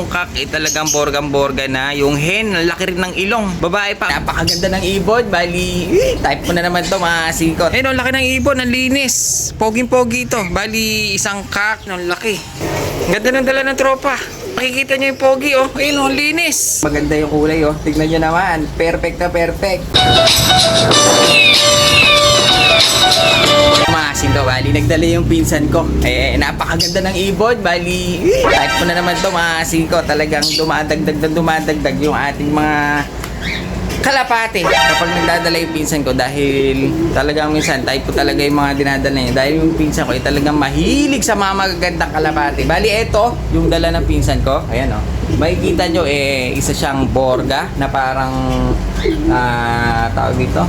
itong kak eh talagang borgang-borga na. Yung hen, laki rin ng ilong. Babae pa. Napakaganda ng ibon. Bali, type ko na naman to mga singko. Eh, no, laki ng ibon. Ang linis. Poging-pogi ito. Bali, isang kak. Ang laki. Ganda ng dala ng tropa. Makikita niyo yung pogi, oh. Ayun, oh, linis. Maganda yung kulay, oh. Tignan niyo naman. Perfect na perfect. Nagdala yung pinsan ko. Eh, napakaganda ng ibon, bali, type ko na naman to, masin ko. Talagang dumadagdag na dumadagdag yung ating mga kalapate kapag nagdadala yung pinsan ko dahil talagang minsan type ko talaga yung mga dinadala niya. Dahil yung pinsan ko ay talagang mahilig sa mga magagandang kalapate bali eto yung dala ng pinsan ko. Ayan o makikita nyo eh isa siyang borga na parang ah tawag dito?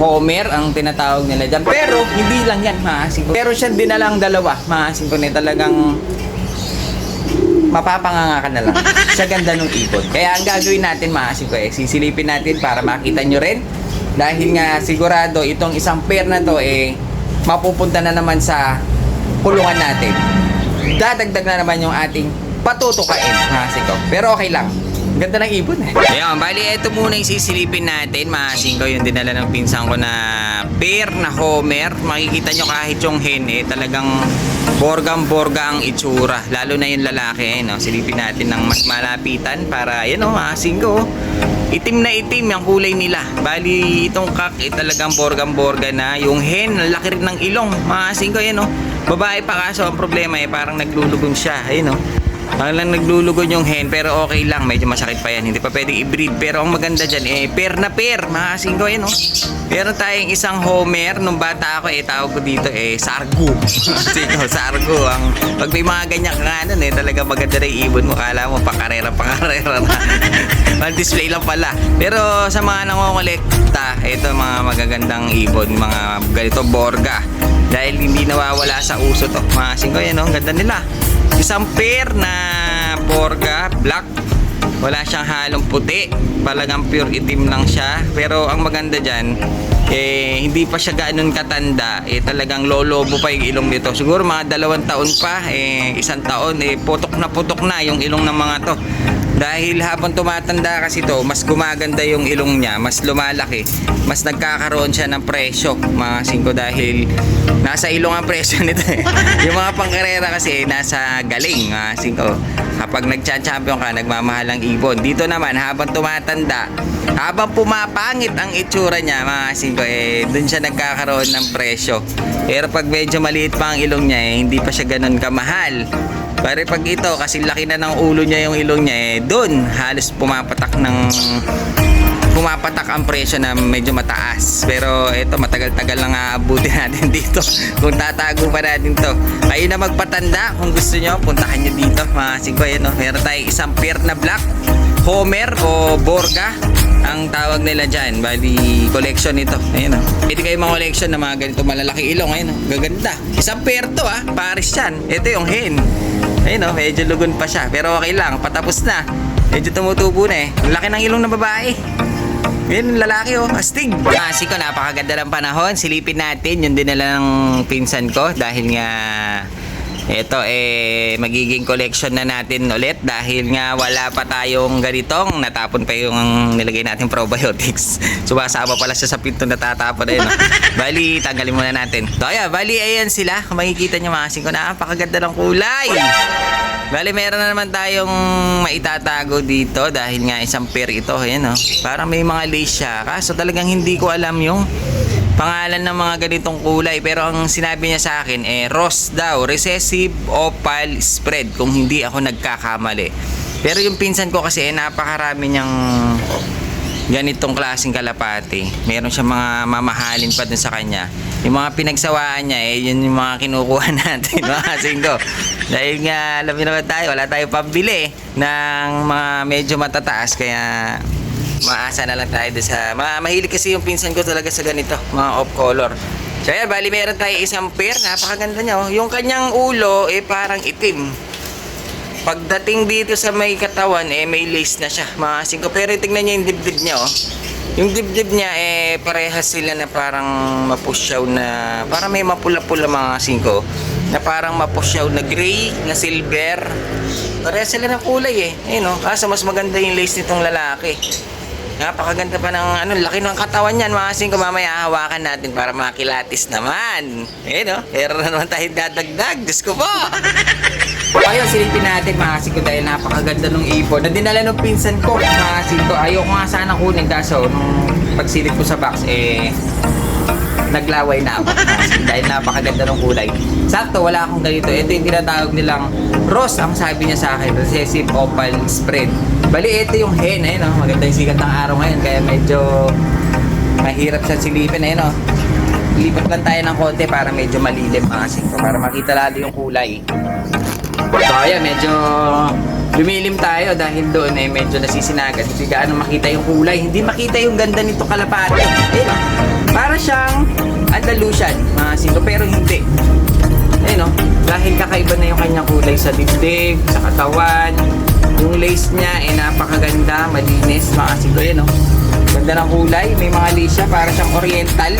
Homer ang tinatawag nila dyan. Pero hindi lang yan maasin ko. Pero siya dinalang dalawa. Maasin ko na talagang mapapanganga ka na lang sa ganda ng ibon. Kaya ang gagawin natin mga ko eh, sisilipin natin para makita nyo rin. Dahil nga sigurado itong isang pair na to eh, mapupunta na naman sa kulungan natin. Dadagdag na naman yung ating patutukain mga ko. Pero okay lang. Ganda ng ibon eh. Ayan, bali ito muna yung sisilipin natin. Maasin ko yung dinala ng pinsan ko na pair na Homer. Makikita nyo kahit yung hen eh, talagang borgang-borga ang itsura. Lalo na yung lalaki eh, no? Silipin natin ng mas malapitan para, yan o, maasin ko. oh. Itim na itim yung kulay nila. Bali, itong kak eh, talagang borgang-borga na. Yung hen, ang laki rin ng ilong. Maasin ko, yan o. Babae pa kaso, ang problema eh, parang naglulugong siya. Ayun o. Parang lang naglulugon yung hen pero okay lang. Medyo masakit pa yan. Hindi pa pwedeng i-breed. Pero ang maganda dyan eh, pair na pair. Mga kasingko yan oh. Meron tayong isang Homer. Nung bata ako eh, tawag ko dito eh, Sargo. Sino, Sargo. Ang, pag may mga ganyan kakanan eh, talaga maganda na ibon mo. Kala mo pakarera, pakarera na. Display lang pala. Pero sa mga nangongolekta, ito mga magagandang ibon. Mga ganito, Borga. Dahil hindi nawawala sa uso to. Mga kasingko yan oh. Ang ganda nila. Isang pair na Borga black. Wala siyang halong puti. Talagang pure itim lang siya. Pero ang maganda dyan, eh, hindi pa siya ganon katanda. Eh, talagang lolobo pa yung ilong nito. Siguro mga dalawang taon pa, eh, isang taon, eh, putok na putok na yung ilong ng mga to. Dahil habang tumatanda kasi to, mas gumaganda yung ilong niya, mas lumalaki, mas nagkakaroon siya ng presyo, mga singko dahil nasa ilong ang presyo nito eh. yung mga pangkarera kasi nasa galing, mga singko. Kapag nagcha-champion ka, nagmamahal ang ibon. Dito naman, habang tumatanda, habang pumapangit ang itsura niya, mga singko, eh, dun siya nagkakaroon ng presyo. Pero pag medyo maliit pa ang ilong niya, eh, hindi pa siya ganun kamahal. Pero pag ito, kasi laki na ng ulo niya yung ilong niya, eh, doon halos pumapatak ng pumapatak ang presyo na medyo mataas. Pero ito, matagal-tagal lang aabutin natin dito. Kung tatago pa natin to. Kayo na magpatanda, kung gusto nyo, puntahan nyo dito. Mga singko, yan, no? Meron tayong isang pair na black. Homer o Borga ang tawag nila dyan. Bali, collection ito. Ayun o. Pwede kayo mga collection na mga ganito malalaki ilong. Ayun o. Gaganda. Isang pair to ah. Paris yan. Ito yung hen. Ayun o. Medyo lugon pa siya. Pero okay lang. Patapos na. Medyo tumutubo na eh. Ang laki ng ilong ng babae. Yan, lalaki oh, astig. Kasi ko, napakaganda ng panahon. Silipin natin yung dinala ng pinsan ko dahil nga ito eh magiging collection na natin ulit dahil nga wala pa tayong ganitong natapon pa yung nilagay natin probiotics. Sumasama pala siya sa pinto natatapon na yun. no? Bali, tanggalin muna natin. So ayan, bali ayan sila. Kung makikita nyo mga kasing ko, napakaganda ng kulay. Bali, meron na naman tayong maitatago dito dahil nga isang pair ito. Ayan, oh. Parang may mga lace siya. Kaso talagang hindi ko alam yung pangalan ng mga ganitong kulay. Pero ang sinabi niya sa akin, eh, Ross daw. Recessive Opal Spread. Kung hindi ako nagkakamali. Pero yung pinsan ko kasi, eh, napakarami niyang ganitong klaseng kalapati. Meron siya mga mamahalin pa dun sa kanya. Yung mga pinagsawaan niya, eh, yun yung mga kinukuha natin, mga singko. Dahil nga, alam niyo naman tayo, wala tayong pambili ng mga medyo matataas, kaya maasa na lang tayo doon sa... Ma mahilig kasi yung pinsan ko talaga sa ganito, mga off-color. So yan, bali meron tayo isang pair, napakaganda niya. Oh. Yung kanyang ulo, eh parang itim. Pagdating dito sa may katawan, eh may lace na siya, mga singko. Pero tingnan niyo yung dibdib niya, oh. Yung dibdib niya, eh parehas sila na parang mapusyaw na, parang may mapula-pula mga singko, na parang mapusyaw na gray, na silver. Pareha sila ng kulay eh. Ayun oh. Kaso mas maganda yung lace nitong lalaki. Napakaganda pa ng ano, laki ng katawan niyan. Mga kasing mamaya hawakan natin para makilatis naman. Ayun oh. Pero na naman tayo dadagdag. Diyos ko po. Ayun, silipin natin mga kasing ko dahil napakaganda ng ipon. Na dinala ng pinsan ko mga kasing ko. Ayoko nga sana kunin kaso nung pagsilip ko sa box eh naglaway na ako dahil napakaganda ng kulay. Sakto, wala akong ganito. Ito yung tinatawag nilang rose, ang sabi niya sa akin, recessive opal spread. Bali, ito yung hen, ayun oh, maganda yung sikat ng araw ngayon, kaya medyo mahirap siya silipin, ayun oh. Lipat lang tayo ng konti para medyo malilim mga kasing ko, para makita lalo yung kulay. So ayan, medyo lumilim tayo dahil doon eh medyo nasisinagat. Hindi gaano makita yung kulay. Hindi makita yung ganda nito kalapate. Eh, para siyang Andalusian, mga sito, pero hindi. Eh no, dahil kakaiba na yung kanyang kulay sa dibdib, sa katawan. Yung lace niya eh napakaganda, malinis, mga sito, eh no. Ganda ng kulay, may mga lace siya, para siyang oriental.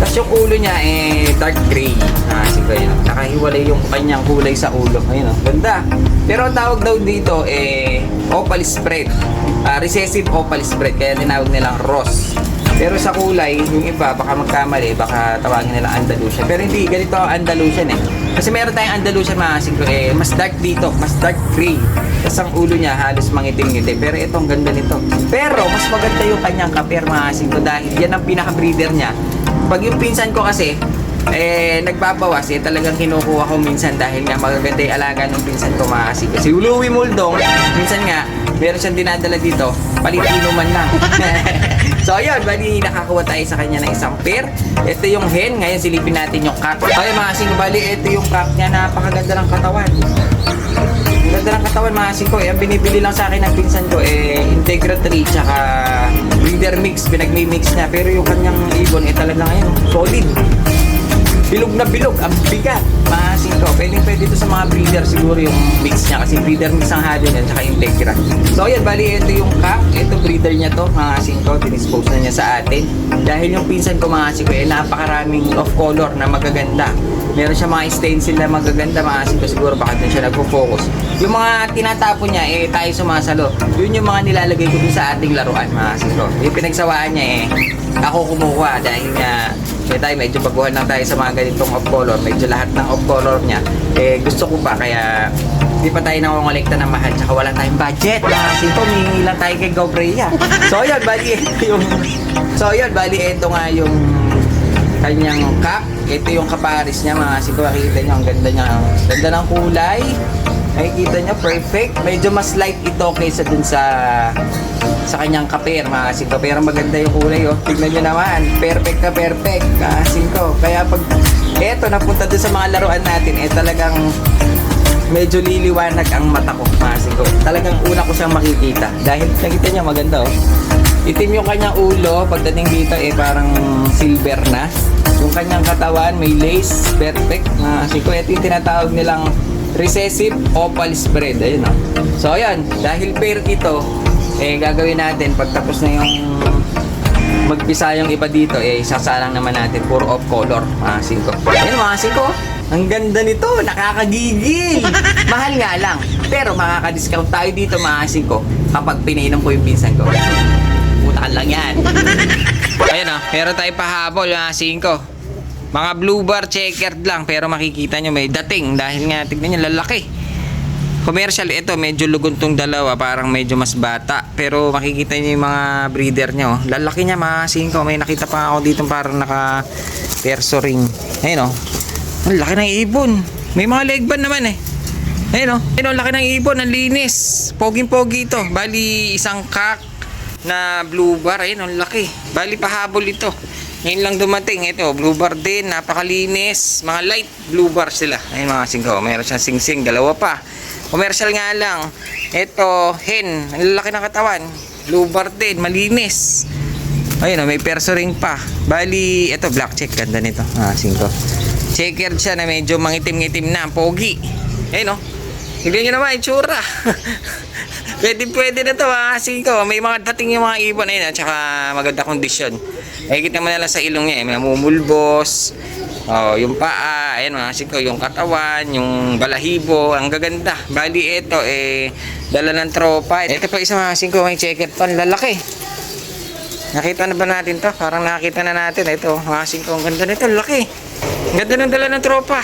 Tapos yung ulo niya eh dark gray. Ah, sige yun. Nakahiwalay yung kanyang kulay sa ulo. Ayun oh, ganda. Pero ang tawag daw dito eh opal spread. Ah, recessive opal spread kaya tinawag nilang rose. Pero sa kulay, yung iba baka magkamali, baka tawagin nila Andalusian. Pero hindi ganito ang Andalusian eh. Kasi meron tayong Andalusian mga singko eh, mas dark dito, mas dark gray. Tapos ang ulo niya halos mangitim-ngitim. Pero ito ang ganda nito. Pero mas maganda yung kanyang kaper mga singko dahil yan ang pinaka-breeder niya. Pag yung pinsan ko kasi, eh, nagbabawas, eh, talagang kinukuha ko minsan dahil nga magaganda yung alaga ng pinsan ko mga kasi. Si Louie Muldong, minsan nga, meron siyang dinadala dito, palitino man lang. so, ayun, bali, nakakuha tayo sa kanya ng isang pair. Ito yung hen, ngayon silipin natin yung cock. Okay, mga kasing, bali, ito yung cock niya, napakaganda ng katawan. Ang ganda ng katawan mga kasing ko, eh, binibili lang sa akin ng pinsan ko, eh, Integra 3, tsaka breeder mix, pinagmi-mix niya. Pero yung kanyang ibon, eh, talagang, ayun, solid bilog na bilog, ang bigat. Mga singko. Pwede pwede ito sa mga breeder siguro yung mix niya kasi breeder mix ang halo niya tsaka integra. So yan, bali ito yung cock. Ito breeder niya to, mga singko. Dinispose na niya sa atin. Dahil yung pinsan ko mga singko, eh, napakaraming off color na magaganda. Meron siya mga stencil na magaganda mga singko. Siguro baka doon siya nagpo-focus. Yung mga tinatapon niya, eh tayo sumasalo. Yun yung mga nilalagay ko dun sa ating laruan mga singko. Yung pinagsawaan niya eh, ako kumukuha dahil nga kaya tayo medyo baguhan lang tayo sa mga ganitong off color. Medyo lahat ng off color niya. Eh gusto ko pa kaya hindi pa tayo nangongolekta ng mahal tsaka wala tayong budget. Mga sito, mingi lang tayo kay Gobreya. So yun, bali ito yung So yun, bali ito nga yung kanyang cap. Ito yung kaparis niya mga sito. Makikita niyo ang ganda niya. Ganda ng kulay. Nakikita niyo, perfect. Medyo mas light ito kaysa dun sa sa kanyang kaper, mga singko. Pero maganda yung kulay, oh. Tignan nyo naman. Perfect na perfect, mga singko. Kaya pag eto, napunta dun sa mga laruan natin, eh talagang medyo liliwanag ang mata ko, mga singko. Talagang una ko siyang makikita. Dahil nakita niya maganda, oh. Itim yung kanyang ulo, pagdating dito, eh parang silver na. Yung kanyang katawan, may lace, perfect. Mga singko, ito yung tinatawag nilang recessive opal spread. Ayun, oh. So, ayan. Dahil pair ito, eh gagawin natin pagtapos na yung magpisa yung iba dito eh sasalang naman natin puro off color mga singko ayun mga singko ang ganda nito nakakagigil mahal nga lang pero makaka-discount tayo dito mga singko kapag pinainom ko yung pinsan ko putakan lang yan ayun oh meron tayo pahabol mga singko mga blue bar checkered lang pero makikita nyo may dating dahil nga tignan nyo lalaki Commercial, ito medyo lugon tong dalawa, parang medyo mas bata. Pero makikita niyo yung mga breeder niya, oh. Lalaki niya, mga singko. May nakita pa ako dito parang naka perso ring. Ayun, oh. Ang laki ng ibon. May mga leg band naman, eh. Ayun, oh. Ayun, oh, laki ng ibon. Ang linis. Poging-pogi ito. Bali, isang kak na blue bar. Ayun, ang laki. Bali, pahabol ito. Ngayon lang dumating. Ito, blue bar din. Napakalinis. Mga light blue bar sila. Ayun, mga singko. Meron siyang sing-sing. Dalawa pa. Commercial nga lang. Ito, hen. Ang laki ng katawan. Blue bar din. Malinis. Ayun, oh, may perso ring pa. Bali, ito, black check. Ganda nito. Ah, singko. Checkered siya na medyo mangitim-ngitim na. Pogi. Ayun, oh. Tignan nyo naman, itsura. pwede, pwede na to, ah, singko. May mga dating yung mga ibon na yun, at saka maganda kondisyon. Nakikita mo na lang sa ilong niya, eh. May namumulbos. Oh, yung paa, ayan mga siko, yung katawan, yung balahibo, ang gaganda. Bali ito eh dala ng tropa. Ito pa isa mga siko, may checker to, lalaki. Nakita na ba natin to? Parang nakita na natin. Ito, mga siko, ang ganda nito, laki. Ganda ng dala ng tropa.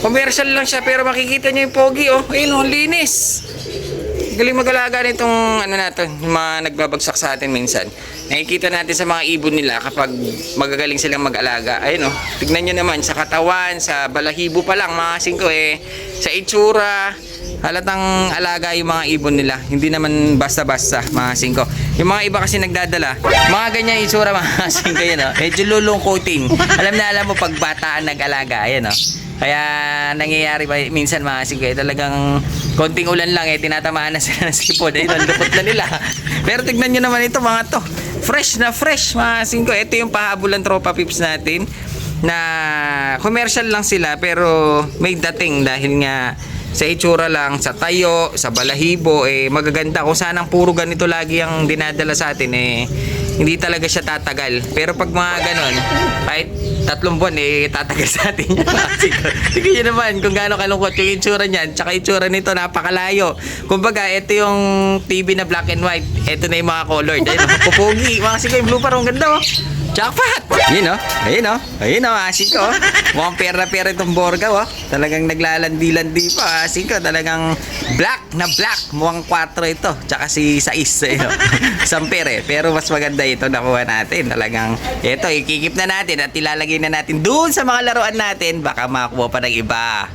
Commercial lang siya pero makikita niyo yung pogi oh. Ayun oh, linis. Galing mag-alaga nitong ano na to, yung mga nagbabagsak sa atin minsan. Nakikita natin sa mga ibon nila kapag magagaling silang mag-alaga. Ayun oh, tignan nyo naman sa katawan, sa balahibo pa lang mga singko eh, sa itsura, halatang alaga yung mga ibon nila. Hindi naman basta-basta mga singko. Yung mga iba kasi nagdadala, mga ganyan itsura mga singko yun oh. Medyo lulungkutin. Alam na alam mo pag bata ang nag-alaga, ayan oh. Kaya nangyayari ba minsan mga singko, eh, talagang konting ulan lang eh, tinatamaan na sila ng sipon. Ayun, ang lupot na nila. Pero tignan nyo naman ito mga to. Fresh na fresh mga singko. Ito yung pahabulan tropa pips natin na commercial lang sila pero may dating dahil nga sa itsura lang, sa tayo, sa balahibo, eh magaganda. Kung saan ang puro ganito lagi ang dinadala sa atin, eh hindi talaga siya tatagal. Pero pag mga ganon, kahit tatlong buwan, eh tatagal sa atin yan. Tingnan nyo naman kung gaano kalungkot yung itsura niyan. Tsaka itsura nito, napakalayo. Kumbaga, ito yung TV na black and white. Ito na yung mga colored. Ayun, pupugi. Mga sige, blue parang ganda oh. Jackpot! Ayun oh. Ayun oh. Ayun oh, asik oh. Mukhang pera-pera itong Borga oh. Talagang naglalandi-landi pa. Oh. Talagang black na black. Mukhang 4 ito. Tsaka si Sais. Ayun oh. Samper eh. Pero mas maganda ito nakuha natin. Talagang ito, ikikip na natin at ilalagay na natin doon sa mga laruan natin. Baka makakuha pa ng iba.